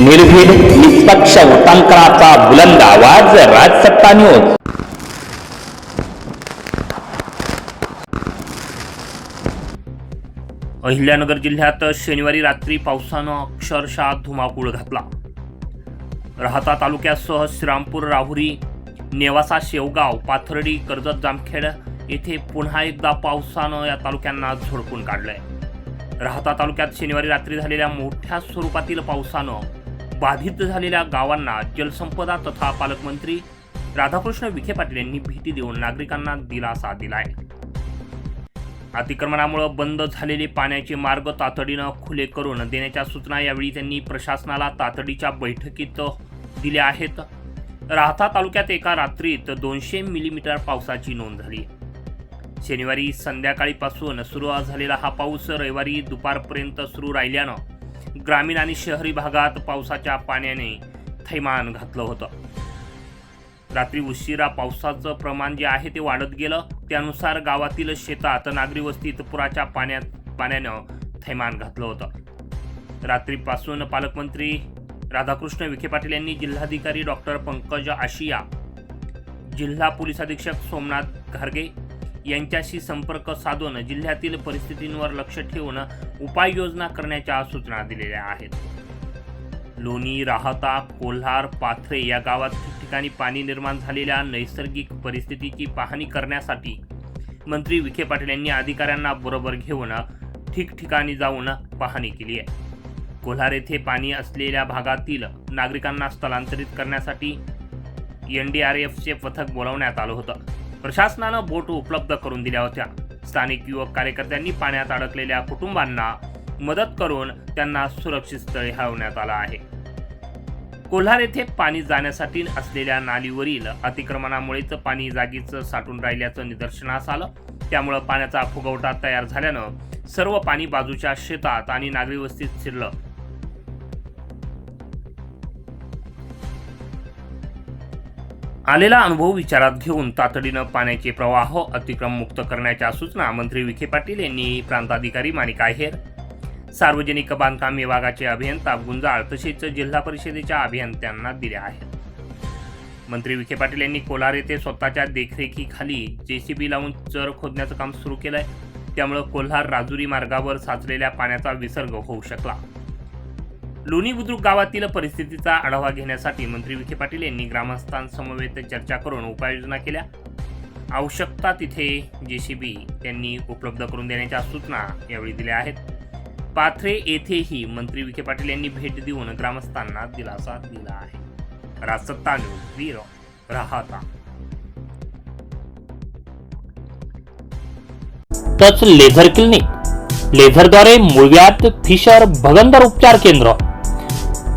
निर्भीड निष्पक्ष उटांकनाचा बुलंद आवाज राजसत्ता न्यूज अहिल्यानगर जिल्ह्यात शनिवारी रात्री पावसानं अक्षरशः धुमाकूळ घातला. राहता तालुक्यासह श्रीरामपूर राहुरी नेवासा शेवगाव पाथर्डी कर्जत जामखेड येथे पुन्हा एकदा पावसानं या तालुक्यांना झोडपून काढलंय. राहता तालुक्यात शनिवारी रात्री झालेल्या मोठ्या स्वरूपातील पावसानं बाधित झालेल्या गावांना जलसंपदा तथा पालकमंत्री राधाकृष्ण विखे पाटील यांनी भेटी देऊन नागरिकांना दिलासा दिलाय. अतिक्रमणामुळे बंद झालेले पाण्याचे मार्ग तातडीनं खुले करून देण्याच्या सूचना यावेळी त्यांनी प्रशासनाला तातडीच्या बैठकीत दिल्या आहेत. राहता तालुक्यात एका रात्रीत दोनशे मिलीमीटर पावसाची नोंद झाली. शनिवारी संध्याकाळीपासून सुरू झालेला हा पाऊस रविवारी दुपारपर्यंत सुरू राहिल्यानं ग्रामीण आणि शहरी भागात पावसाच्या पाण्याने थैमान घातलं होतं. रात्री उशिरा पावसाचं प्रमाण जे आहे ते वाढत गेलं. त्यानुसार गावातील शेतात नागरी वस्तीत पुराच्या पाण्यात पाण्यानं थैमान घातलं होतं. रात्रीपासून पालकमंत्री राधाकृष्ण विखे पाटील यांनी जिल्हाधिकारी डॉक्टर पंकज आशिया जिल्हा पोलीस अधीक्षक सोमनाथ घारगे यांच्याशी संपर्क साधून जिल्ह्यातील परिस्थितींवर लक्ष ठेवून उपाययोजना करण्याच्या सूचना दिलेल्या आहेत. लोणी राहता कोल्हार पाथरे या गावात ठिकठिकाणी पाणी निर्माण झालेल्या नैसर्गिक परिस्थितीची पाहणी करण्यासाठी मंत्री विखे पाटील यांनी अधिकाऱ्यांना बरोबर घेऊन ठिकठिकाणी जाऊन पाहणी केली आहे. कोल्हार येथे पाणी असलेल्या भागातील नागरिकांना स्थलांतरित करण्यासाठी एन डी आर एफचे पथक बोलावण्यात आलं होतं. प्रशासनानं बोट उपलब्ध करून दिल्या होत्या. स्थानिक युवक कार्यकर्त्यांनी पाण्यात अडकलेल्या कुटुंबांना मदत करून त्यांना सुरक्षित स्थळी हलवण्यात आलं आहे. कोल्हार येथे पाणी जाण्यासाठी असलेल्या नालीवरील अतिक्रमणामुळेच पाणी जागीच साठून राहिल्याचं निदर्शनास आलं. त्यामुळं पाण्याचा फुगवटा तयार झाल्यानं सर्व पाणी बाजूच्या शेतात आणि नागरी वस्तीत शिरलं. आलेला अनुभव विचारात घेऊन तातडीनं पाण्याचे प्रवाह अतिक्रम मुक्त करण्याच्या सूचना मंत्री विखे पाटील यांनी प्रांताधिकारी माणिक आहेर सार्वजनिक बांधकाम विभागाचे अभियंता गुंजाळ तसेच जिल्हा परिषदेच्या अभियंत्यांना दिल्या आहेत. मंत्री विखे पाटील यांनी कोलार येथे स्वतःच्या देखरेखीखाली जेसीबी लावून चर खोदण्याचं काम सुरू केलंय. त्यामुळं कोल्हार राजुरी मार्गावर साचलेल्या पाण्याचा विसर्ग होऊ शकला. लोणी बुद्रुक गावातील परिस्थितीचा आढावा घेण्यासाठी मंत्री विखे पाटील यांनी ग्रामस्थांसमवेत चर्चा करून उपाययोजना केल्या. आवश्यकता तिथे जेसीबी त्यांनी उपलब्ध करून देण्याच्या सूचना यावेळी दिल्या आहेत. पाथरे येथेही मंत्री विखे पाटील यांनी भेट देऊन ग्रामस्थांना दिलासा दिला आहे. राजसत्ता न्यूज वीर राहता. Touch laser clinic. लेझरद्वारे मुळव्यात फिशर भगंदर उपचार केंद्र.